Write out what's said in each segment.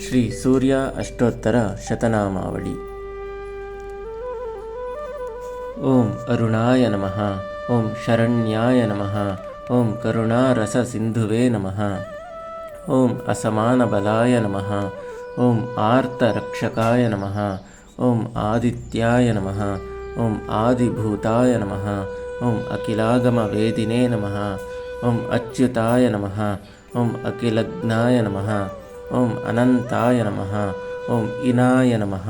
ಶ್ರೀ ಸೂರ್ಯ ಅಷ್ಟೋತ್ತರ ಶತನಾಮಾವಳಿ. ಓಂ ಅರುಣಾಯ ನಮಃ. ಓಂ ಶರಣ್ಯಾಯ ನಮಃ. ಓಂ ಕರುಣಾರಸಸಿಂಧುವೇ ನಮಃ. ಓಂ ಅಸಮಾನ ಬಲಾಯ ನಮಃ. ಓಂ ಆರ್ತರಕ್ಷಕಾಯ ನಮಃ. ಓಂ ಆದಿತ್ಯಾಯ ನಮಃ. ಓಂ ಆದಿಭೂತಾಯ ನಮಃ. ಓಂ ಅಖಿಲಾಗಮವೇದಿನೇ ನಮಃ. ಓಂ ಅಚ್ಯುತಾಯ ನಮಃ. ಓಂ ಅಖಿಲಗ್ನಾಯ ನಮಃ. ॐ अनन्ताय नमः ॐ इनाय नमः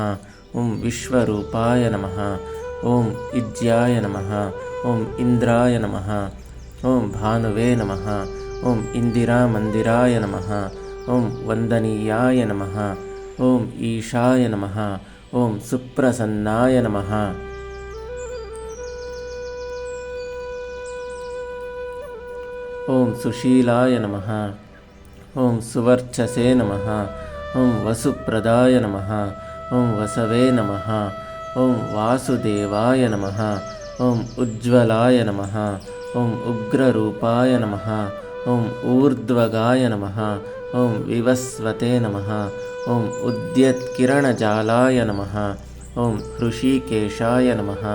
ॐ विश्वरूपाय नमः ॐ इज्याय नमः ॐ इन्द्राय नमः ॐ भानुवे नमः ॐ इन्दिरामन्दिराय नमः ॐ वन्दनीयाय नमः ॐ ईशाय नमः ॐ सुप्रसन्नाय नमः। ॐ सुशीलाय नमः। ॐ सुवर्चसे नमः ॐ वसुप्रदाय नमः ॐ वसवे नमः ॐ वासुदेवाय नमः ॐ उज्ज्वलाय नमः ॐ उग्ररूपाय नमः ॐ ऊर्ध्वगाय नमः ॐ विवस्वते नमः ॐ उद्यत्किरणजालाय नमः ॐ हृषीकेशाय नमः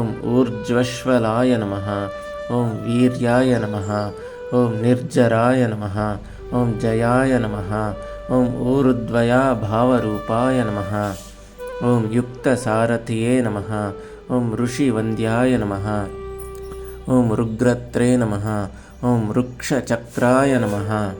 ॐ ऊर्ज्वश्वलाय नमः ॐ वीर्याय नमः ॐ निर्जराय नमः ॐ जयाय नमः। ॐ ॐभावरूपाय नमः। ॐ युक्तसारथिय नमः। ॐ ऋषिवन्द्याय नमः। ॐ रुग्रत्रे नमः। ॐ वृक्षचक्राय नमः।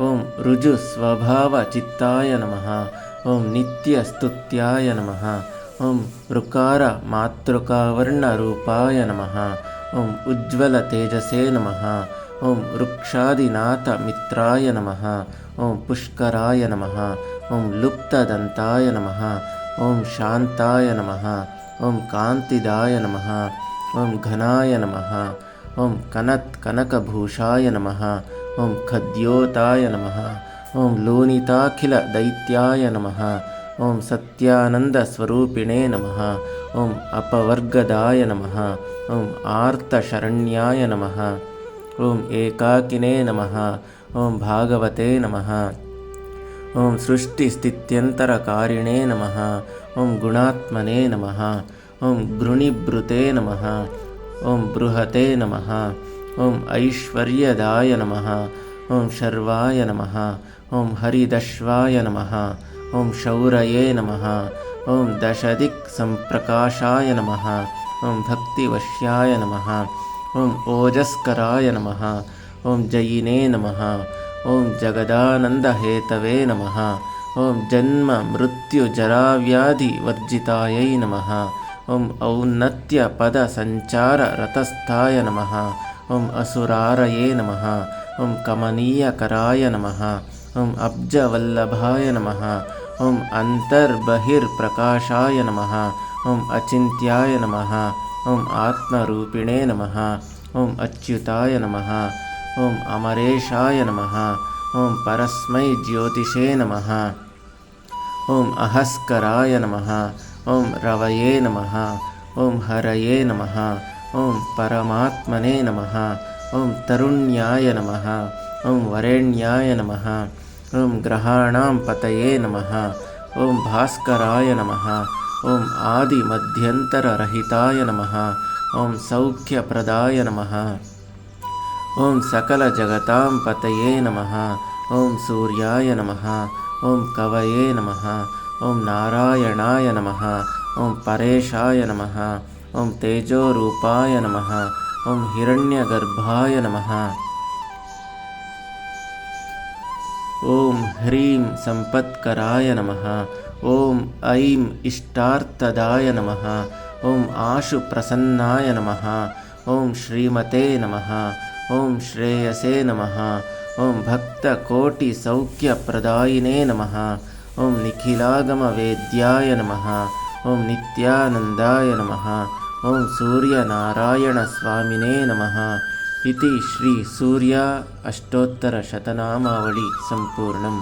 ॐ ऋजुस्वभावचित्ताय नमः। ॐ नित्यस्तुत्याय नमः। ॐ ऋकारमातृकावर्णरूपाय नमः। ॐ उज्ज्वलतेजसे नमः। ॐ वृक्षादिनाथमित्राय नमः। ॐ पुष्कराय नमः। ॐ लुप्तदन्ताय नमः। ॐ शान्ताय नमः। ॐ कान्तिदाय नमः। ॐ घनाय नमः। ॐ कनत्कनकभूषाय नमः। ॐ खद्योताय नमः। ॐ लोनिताखिलदैत्याय नमः। ॐ सत्यानन्दस्वरूपिणे नमः ॐ अपवर्गदाय नमः ॐ आर्तशरण्याय नमः ॐ एकाकिने नमः ॐ भागवते नमः ॐ सृष्टिस्थित्यन्तरकारिणे नमः ॐ गुणात्मने नमः ॐ गृणिभृते नमः ॐ बृहते नमः ॐ ऐश्वर्यदाय नमः ॐ शर्वाय नमः ॐ हरिदश्वाय नमः ॐ शौरये नमः। ॐ दशदिक्सम्प्रकाशाय नमः। ॐ भक्तिवश्याय नमः। ॐ ओजस्कराय नमः। ॐ जयिने नमः। ॐ जगदानन्दहेतवे नमः। ॐ जन्ममृत्युजराव्याधिवर्जिताय नमः। ॐ औन्नत्यपदसञ्चाररतस्थाय नमः। ॐ असुरारये नमः। ॐ कमनीयकराय नमः। ॐ अब्जवल्लभाय नमः ॐ अन्तर्बहिर्प्रकाशाय नमः ॐ अचिन्त्याय नमः ॐ आत्मरूपिणे नमः ॐ अच्युताय नमः ॐ अमरेशाय नमः ॐ परस्मै ज्योतिषे नमः ॐ अहस्कराय नमः ॐ रवये नमः ॐ हरये नमः ॐ परमात्मने नमः ॐ तरुण्याय नमः ॐ वरेण्याय नमः ಓಂ ಗ್ರಹಾಣಾಂ ಪತಯೇ ನಮಃ ಓಂ ಭಾಸ್ಕರಾಯ ನಮಃ ಓಂ ಆದಿ ಆದಿಮಧ್ಯಂತರರಹಿತಾಯ ನಮಃ ಓಂ ಸೌಖ್ಯಪ್ರದಾಯ ನಮಃ ಓಂ ಸಕಲ ಜಗತಾಂ ಪತಯೇ ನಮಃ ಓಂ ಸೂರ್ಯಾಯ ನಮಃ ಓಂ ಕವಯೇ ನಮಃ ಓಂ ನಾರಾಯಣಾಯ ನಮಃ ಓಂ ಪರೇಶಾಯ ನಮಃ ಓಂ ತೇಜೋರೂಪಾಯ ನಮಃ ಓಂ ಹಿರಣ್ಯಗರ್ಭಾಯ ನಮಃ ॐ ह्रीं सम्पत्कराय नमः। ॐ ऐं इष्टार्थदाय नमः। ॐ आशुप्रसन्नाय नमः। ॐ श्रीमते नमः। ॐ श्रेयसे नमः। ॐ भक्तकोटिसौख्यप्रदायिने नमः। ॐ निखिलागमवेद्याय नमः। ॐ नित्यानन्दाय नमः। ॐ सूर्यनारायणस्वामिने नमः। इति श्रीसूर्या अष्टोत्तरशतनामावळि सम्पूर्णम्